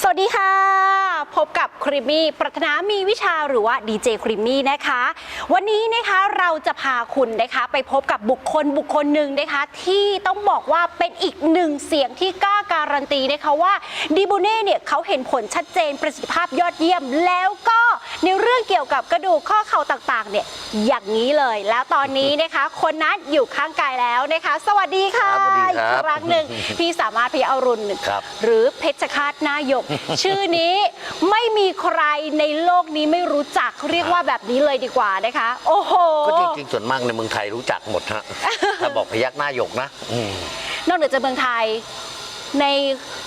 สวัสดีค่ะ พบกับครีมมี่ปรัตนามีวิชาหรือว่าดีเจครีมมี่นะคะ วันนี้นะคะเราจะพาคุณนะคะ ไปพบกับบุคคลบุคคลหนึ่งนะคะ ที่ต้องบอกว่าเป็นอีกหนึ่งเสียงที่กล้าการันตีนะคะว่าดีโบเน่เนี่ยเขาเห็นผลชัดเจนประสิทธิภาพยอดเยี่ยม แล้วก็ในเรื่องเกี่ยวกับกระดูกข้อเข่าต่างๆ เนี่ยอย่างนี้เลย แล้วตอนนี้นะคะ คนนั้นอยู่ข้างกายแล้วนะคะ สวัสดีค่ะครับสวัสดีอีคกรับครั้งหนึ่งพี่สามารถพยาอรุณครับ หรือเพชรคาตหนายกชื่อนี้ไม่มีใครในโลกนี้ไม่รู้จักเรียกว่าแบบนี้เลยดีกว่านะคะ โอ้โห ก็จริงๆส่วนมากในเมืองไทยรู้จักหมดฮะ ถ้าบอกพยักหน้าหยกนะอืม นอกเหนือจากเมืองไทย ใน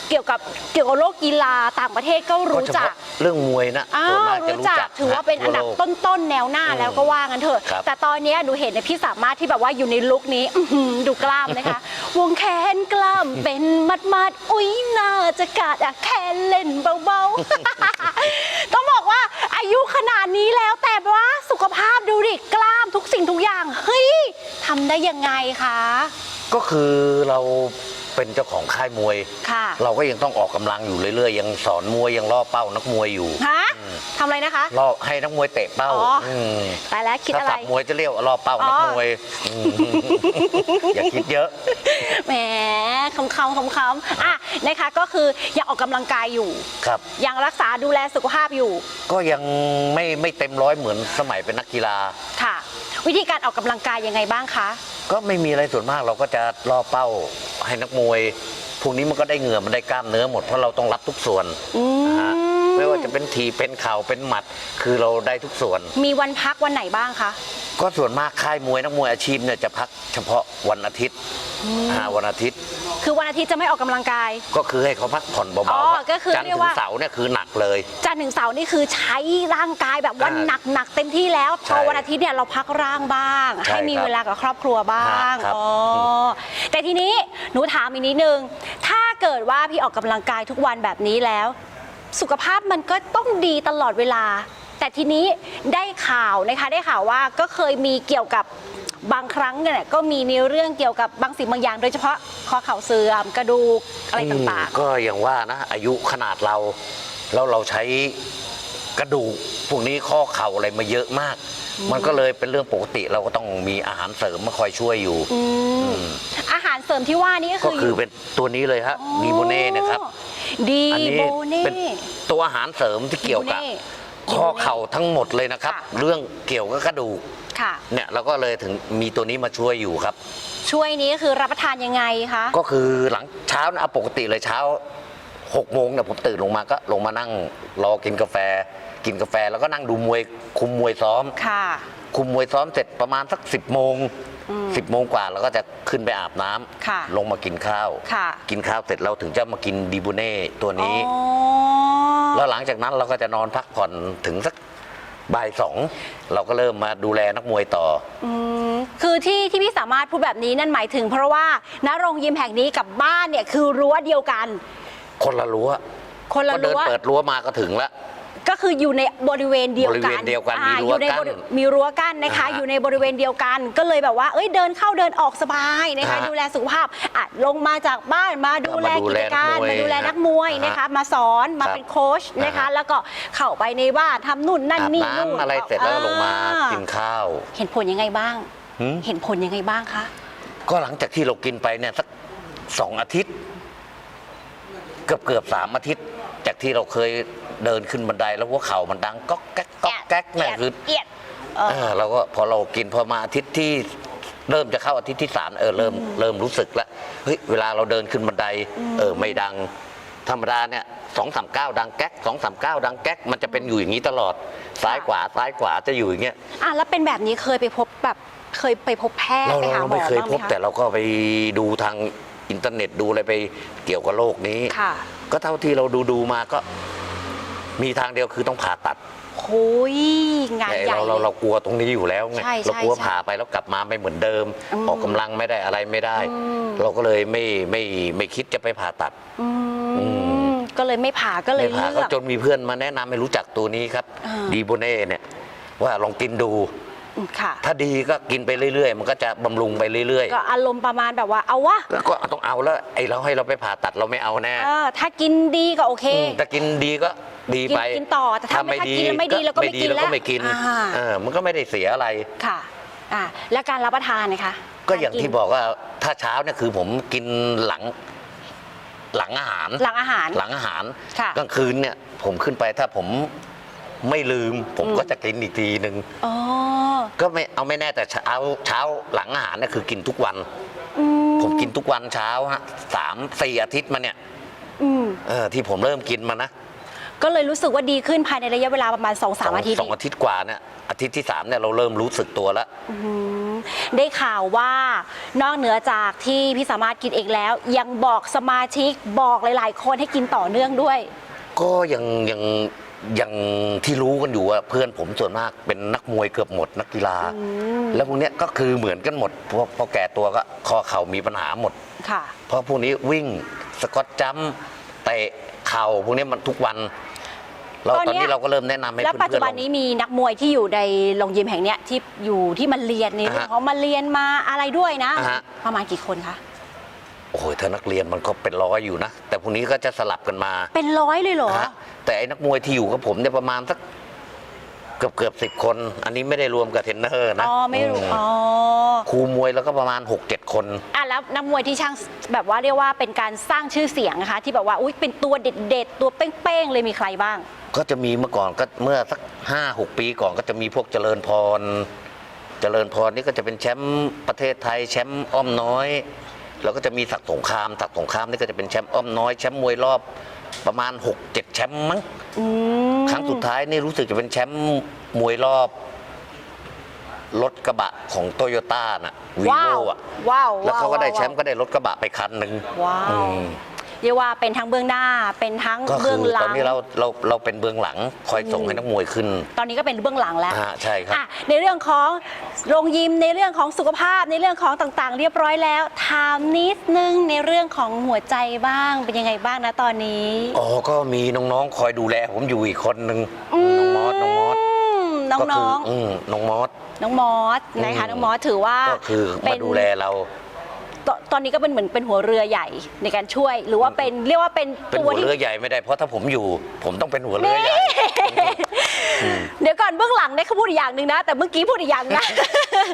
เกี่ยวกับเกี่ยวกับโลกกีฬาต่างประเทศก็รู้เฉจักพาะเรื่องมวยนะอ้าส่วนวมากจะรู้รู้จัจักกถือว่าเป็นอันดับทั่วโลกต้นๆ แนวหน้าอืมแล้วก็ว่ากันเถอะครับแต่ตอนเนี้ยหนูเห็นเนี่ยพี่สามารถที่แบบว่าอยู่ในลุคนี้อื้อหือดูกล้ามนะคะ วงแขนกล้ามเป็นมัดมัดๆอุ้ยน่าจะกาดอะแค่เล่นเบาๆ ต้องบอกว่าอายุขนาดนี้แล้วแต่ว่าสุขภาพดูดิกล้ามทุกสิ่งทุกอย่างเฮ้ยทำได้ยังไงคะก็คือเรา เป็นเจ้าของค่ายมวย ค่ะเราก็ยังต้องออกกำลังอยู่เรื่อยๆ ยังสอนมวยยังล่อเป้านักมวยอยู่ฮะอืมทำอะไรนะคะ ล่อให้นักมวยเตะเป้าอ๋ออื มตายแล้วคิดถ้าอะไร สับมวยจะเรียกว่าล่อเป้าอ๋อนักมวยมอย่าคิดเยอะ แหมคำคำคำคำๆอะนะคะก็คือยังออกกำลังกายอยู่ ครับ ยังรักษาดูแลสุขภาพอยู่ก็ยังไม่ไม่เต็มร้อยเหมือนสมัยเป็นนักกีฬา ค่ะ วิธีการออกกำลังกายยังไงบ้างคะ ก็ไม่มีอะไรส่วนมากเราก็จะล่อเป้าให้นักมวยพวกนี้มันก็ได้เหงื่อมันได้กล้ามเนื้อหมดเพราะเราต้องรับทุกส่วนอืมนะฮะไม่ว่าจะเป็นทีเป็นเข่าเป็นหมัด คือเราได้ทุกส่วน มีวันพักวันไหนบ้างคะ ก็ส่วนมากค่ายมวยนักมวยอาชีพเนี่ยจะพักเฉพาะวันอาทิตย์อ่าวันอาทิตย์ คือวันอาทิตย์จะไม่ออกกำลังกาย ก็คือให้เขาพักผ่อนเบาอ๋อๆก็คือจันทร์เรียถึกงว่า เสาร์เนี่ยคือหนักเลย จันทร์ถึงเสาร์นี่คือใช้ร่างกายแบบว่าอ่าหนักหนักๆเต็มที่แล้วพใช่อวันอาทิตย์เนี่ยเราพักร่างบ้าง ใช่ให้มีครับเวลากับครอบครัวบ้างครับ อ๋อแต่ทีนี้หนูถามอีกนิดนึง ถ้าเกิดว่าพี่ออกกำลังกายทุกวันแบบนี้แล้ว สุขภาพมันก็ต้องดีตลอดเวลา แต่ทีนี้ได้ข่าวนะคะได้ข่าวว่าก็เคยมีเกี่ยวกับ บางครั้งเนี่ยก็มีในเรื่องเกี่ยวกับบางสิ่งบางอย่าง โดยเฉพาะข้อเข่าเสื่อมกระดูกอะไรต่างอืมก็อย่างว่านะ อายุขนาดเรา แล้วเราใช้กระดูกพวกนี้ข้อเข่าอะไรมาเยอะมาก มันก็เลยเป็นเรื่องปกติเราก็ต้องมีอาหารเสริมมาคอยช่วยอยู่ ๆอืมอืม อาหารเสริมที่ว่านี้ก็ก็คือคือเป็นตัวนี้เลยฮะดีโบเน่นะครับ ดีอันนี้โบเน่ เป็นตัวอาหารเสริมที่เกี่ยวกับดีโบเน่ ข้อเข่าทั้งหมดเลยนะครับ ค่ะเรื่องเกี่ยวกับกระดูกค่ะ เนี่ยเราก็เลยถึงมีตัวนี้มาช่วยอยู่ครับ ช่วยนี้ก็คือรับประทานยังไงคะ ก็คือหลังเช้านะเอาปกติเลยเช้าหกโมงเนี่ยผมตื่นลงมาก็ลงมานั่งรอกินกาแฟ กินกาแฟแล้วก็นั่งดูมวยคุมมวยซ้อม ค่ะ คุมมวยซ้อมเสร็จประมาณสักสิบโมงสิบโมงกว่าเราก็จะขึ้นไปอาบน้ำค่ะลงมากินข้าว ค่ะ กินข้าวเสร็จเราถึงจะมากินดีบูเน่ตัวนี้ อ๋อ แล้วหลังจากนั้นเราก็จะนอนพักผ่อนถึงสักบ่ายสองเราก็เริ่มมาดูแลนักมวยต่ออืมคือที่ที่พี่สามารถพูดแบบนี้นั่นหมายถึง เพราะว่าณโรงยิมแห่งนี้กับบ้านเนี่ยคือรั้วเดียวกัน คนละรั้วคนละก็เดิรั้นวเปิดรั้วมาก็ถึงแล้วก็ คืออยู่ในบริเวณเดียวกันบริเวณเดียวกันอ่ามีรั้วอยู่ในกั้นบริมีรั้วกั้นนะคะ อ่าฮะอยู่ในบริเวณเดียวกัน ก็เลยแบบว่าเอ้ยเดินเข้าเดินออกสบายนะคะฮะดูแลสุขภาพอะลงมาจากบ้านมาดูแลมาดูกิแลจการนักมวยมาดูแลนักมวยอ่าฮะนะคะ มาสอนมาครับเป็นโค้ชนะคะอ่าฮะ แล้วก็เข้าไปในบ้านทำนู่นนั่นอาบนี่นู่นน้ำอะไรเสร็จแล้วก็ลงมาอ่กินข้าวเห็นผลยังไงบ้าง หืม เห็นผลยังไงบ้างคะ ก็หลังจากที่เรากินไปเนี่ยสักสองอาทิตย์ เกือบเกือบสามอาทิตย์ จากที่เราเคยเดินขึ้นบันไดแล้วหัวเข่ามันดังก๊อกแก๊กก๊อกแก๊กเนี่ยคือเอียดเออ เออเราก็พอเรากินพอมาอาทิตย์ที่เริ่มจะเข้าอาทิตย์ที่สามเออเริ่มเริ่มรู้สึกแล้วเฮ้ยเวลาเราเดินขึ้นบันได เออไม่ดัง ธรรมดาเนี่ยสองสามเก้าดังแก๊กสองสามเก้าดังแก๊กมันจะเป็นอยู่อย่างนี้ตลอดซ้ายขวาซ้ายขวาจะอยู่อย่างเงี้ย อะแล้วเป็นแบบนี้เคยไปพบแบบเคยไปพบแพทย์เราไปหาเราหมอไม่เคยบ้างพไหมบคะแต่เราก็ไปดูทาง อินเทอร์เน็ตดูอะไรไปเกี่ยวกับโรคนี้ ค่ะก็เท่าที่เราดูดูมาก็มีทางเดียวคือต้องผ่าตัดโอ้ยงานแต่ใหญ่ เราเราลยเรากลัวตรงนี้อยู่แล้วไงใช่ใช่เรากลัวใช่ผ่าไปแล้วกลับมาไม่เหมือนเดิม อืมออกกำลังไม่ได้อะไรไม่ได้ อืม เราก็เลยไม่ไม่ไม่คิดจะไปผ่าตัด อือื มก็เลยไม่ผ่าก็เลยไม่ผ่าเลืก็อก จนมีเพื่อนมาแนะนำให้รู้จักตัวนี้ครับ อ่า ดีโบเน่เนี่ยว่าลองกินดูอืม ค่ะ ถ้าดีก็กินไปเรื่อย ๆ มันก็จะบำรุงไปเรื่อยก็อารมณ์ประมาณแบบว่าเอาวะๆแล้วก็ต้องเอาแล้วไอ้เราให้เราไปผ่าตัดเราไม่เอาแน่เออถ้ากินดีก็โอเค อืมถ้ากินดีก็ดีกินไปกินต่อแต่ถ้าไม่ถ้ากินแล้วไม่ดีเราก็ไม่กินเราแล้วก็ไม่กินอ่า เออมันก็ไม่ได้เสียอะไร ค่ะอ่าและการรับประทานนะคะก็อย่างรที่บอกว่าถ้าเช้าเนี่ยคือผมกินหลังหลังอาหาร หลังอาหาร หลังอาหารค่ะ กลางคืนเนี่ยผมขึ้นไปถ้าผมไม่ลืม ผมอืมก็จะกินอีกทีหนึ่ง อ๋อ ก็ไม่เอาไม่แน่แต่เช้าเช้าหลังอาหารเนี่ยคือกินทุกวัน อืมผมกินทุกวันเช้าฮะสามสี่อาทิตย์มาเนี่ยอืมเออที่ผมเริ่มกินมานะก็เลยรู้สึกว่าดีขึ้นภายในระยะเวลาประมาณ2อสามอาทิตย์สองอาทิตย์กว่าเนี่ยอาทิตย์ที่สามเนี่ยเราเริ่มรู้สึกตัวแล้ว อืมได้ข่าวว่านอกเหนือจากที่พี่สามารถกินเองแล้ว ยังบอกสมาชิกบอกหลาย ๆ คนให้กินต่อเนื่องด้วย ก็ยังยัง ยังที่รู้กันอยู่ว่าเพื่อนผมส่วนมากเป็นนักมวยเกือบหมดนักกีฬาอืมแล้วพวกเนี้ยก็คือเหมือนกันหมดเพราะพอแก่ตัวก็คอเข่ามีปัญหาหมด ค่ะ เพราะพวกนี้วิ่งสกอตจัมป์เตะเข่าพวกนี้มันทุกวัน เราตอนตอนเนี้ยนี้เราก็เริ่มแนะนำให้แล้วเพื่อนๆปัจจุบันนี้มีนักมวยที่อยู่ในโรงยิมแห่งเนี้ยที่อยู่ที่มาเรียนในเรื่องอ่าฮะของมาเรียนมาอะไรด้วยนะ อ่าฮะ ประมาณกี่คนคะ โอ้โหถ้านักเรียนมันก็เป็นร้อยอยู่นะ แต่พวกนี้ก็จะสลับกันมาเป็นร้อยเลยเหรอ ฮะแต่ไอ้นักมวยที่อยู่กับผมเนี่ยประมาณสักเกือบเกือบสิบคน อันนี้ไม่ได้รวมกับเทรนเนอร์นะอ๋อ ไม่รู้มอ๋อ ครูมวยแล้วก็ประมาณ 6-7 คน อะแล้วนักมวยที่ช่างแบบว่าเรียกว่าเป็นการสร้างชื่อเสียงนะคะ ที่แบบว่าอุ้ยเป็นตัวเด็ดๆตัวเป้งๆเลยมีใครบ้าง ก็จะมีเมื่อก่อนก็เมื่อสักห้าหกปีก่อนก็จะมีพวกเจริญพร เจริญพรนี่ก็จะเป็นแชมป์ประเทศไทยแชมป์อ้อมน้อย แล้วก็จะมีศักดิ์สงครามศักดิ์สงครามนี่ก็จะเป็นแชมป์อ้อมน้อยแชมป์มวยรอบประมาณ 6-7 แชมป์มั้งอืมครั้งสุดท้ายนี่รู้สึกจะเป็นแชมป์มวยรอบ รถกระบะของโตโยต้าน่ะวีว้าโววอะว้าวแล้วเขาก็ได้ว้วแชมป์ก็ได้รถกระบะไปคันหนึ่งว้าว อืม เรียกว่าเป็นทั้งเบื้องหน้าเป็นทั้งก็คืเบื้องอหลัตอนง นี้เราเราเราเป็นเบื้องหลังคอยส่งให้นักมวยขึ้นตอนนี้ก็เป็นเบื้องหลังแล้ว อ่าใช่ครับ อะในเรื่องของโรงยิมในเรื่องของสุขภาพในเรื่องของต่างๆ เรียบร้อยแล้ว ถามนิดนึงในเรื่องของหัวใจบ้างเป็นยังไงบ้างนะตอนนี้อ๋อ ก็มีน้องๆ คอยดูแล ผมอยู่อีกคนหนึ่งน้องมอสน้องมอสมน้ก็คืองอืมน้องมอสๆน้องมอสนะคะอืม น้องมอสถือว่าก็คือเป็มานดูแลเรา ตตอนนี้ก็เป็นเหมือนเป็นหัวเรือใหญ่ในการช่วย หรือว่าเป็นเรียกว่าเป็นเป็นตัวหัวที่ เรือใหญ่ไม่ได้เพราะถ้าผมอยู่ ผมต้องเป็นหัวเรือใหญ่ เดี๋ยวก่อนเบื้องหลังเนี่ยเขาพูดอีกอย่างหนึ่งนะ แต่เมื่อกี้พูดอีกอย่างนะ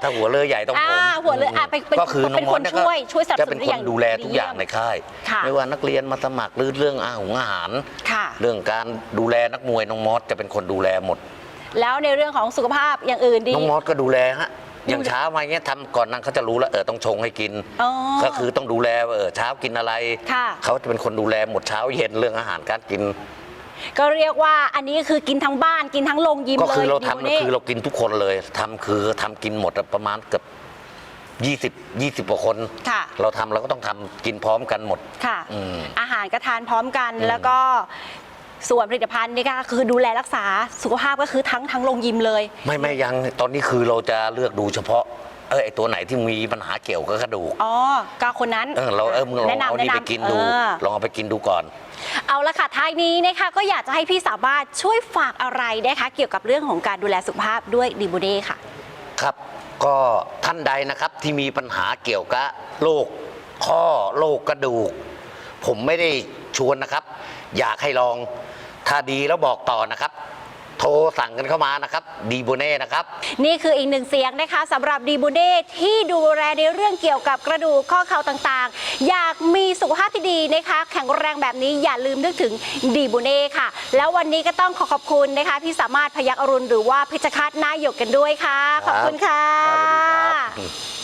ถ้าหัวเรือใหญ่ต้องผมอ่าหัวเรืออะเป็นเป็นก็คือน้องมอสเป็นคนช่วยช่วยสนับสนุนจะเป็นได้คอนย่างดูแลทุกอย่างดีเยี่ยมในค่าย ค่ะ ไม่ว่านักเรียนมาสมัครหรือเรื่องอาหารอาหาร ค่ะ เรื่องการดูแลนักมวยน้องมอสจะเป็นคนดูแลหมด แล้วในเรื่องของสุขภาพอย่างอื่นดี น้องมอสก็ดูแลฮะดู อย่างเช้ามาเงี้ยทำก่อนนั้นเขาจะรู้แล้วเออต้องชงให้กิน อ๋อ ก็คือต้องดูแลว่าเออเช้ากินอะไร ค่ะ เขาจะเป็นคนดูแลหมดเช้าเย็นเรื่องอาหารการกิน ก็เรียกว่าอันนี้คือกินทั้งบ้านกินทั้งโรงยิมก็เลยคือเราทำดีโมก็คือเรากินทุกคนเลยทำคือทำกินหมดอะประมาณเกือบยี่สิบยี่สิบกว่าคน ค่ะ เราทำเราก็ต้องทำกินพร้อมกันหมด ค่ะ อืมอาหารก็ทานพร้อมกันอืมแล้วก็ ส่วนผลิตภัณฑ์นี่ก็คือดูแลรักษาสุขภาพก็คือทั้งทั้งโรงยิมเลย ไม่ไม่ยังตอนนี้คือเราจะเลือกดูเฉพาะเออไอตัวไหนที่มีปัญหาเกี่ยวกับกระดูกอ๋อก็คนนั้นเออเราเออมึงลองแนะเอานำนี่แนะไปนำกินดูเออลองเอาไปกินดูก่อน เอาละค่ะท้ายนี้นะคะก็อยากจะให้พี่สามารถช่วยฝากอะไรนะคะเกี่ยวกับเรื่องของการดูแลสุขภาพด้วยดีบูเดค่ะ ครับก็ท่านใดนะครับที่มีปัญหาเกี่ยวกับโรคข้อโรคกระดูก ผมไม่ได้ชวนนะครับ อยากให้ลอง ถ้าดีแล้วบอกต่อนะครับ โทรสั่งกันเข้ามานะครับ ดีโบเน่นะครับ นี่คืออีกหนึ่งเสียงนะคะสำหรับดีบูเด้ที่ดูแลในเรื่องเกี่ยวกับกระดูกข้อเข่าต่างๆ อยากมีสุขภาพที่ดีนะคะ แข็งแรงแบบนี้อย่าลืมนึกถึงดีบูเน่ค่ะ แล้ววันนี้ก็ต้องขอขอบคุณนะคะพี่สามารถพยักอรุณหรือว่าเพชรคาตนาหยกกันด้วยค่ะ ขอบคุณค่ะ ครับสวัสดีครับ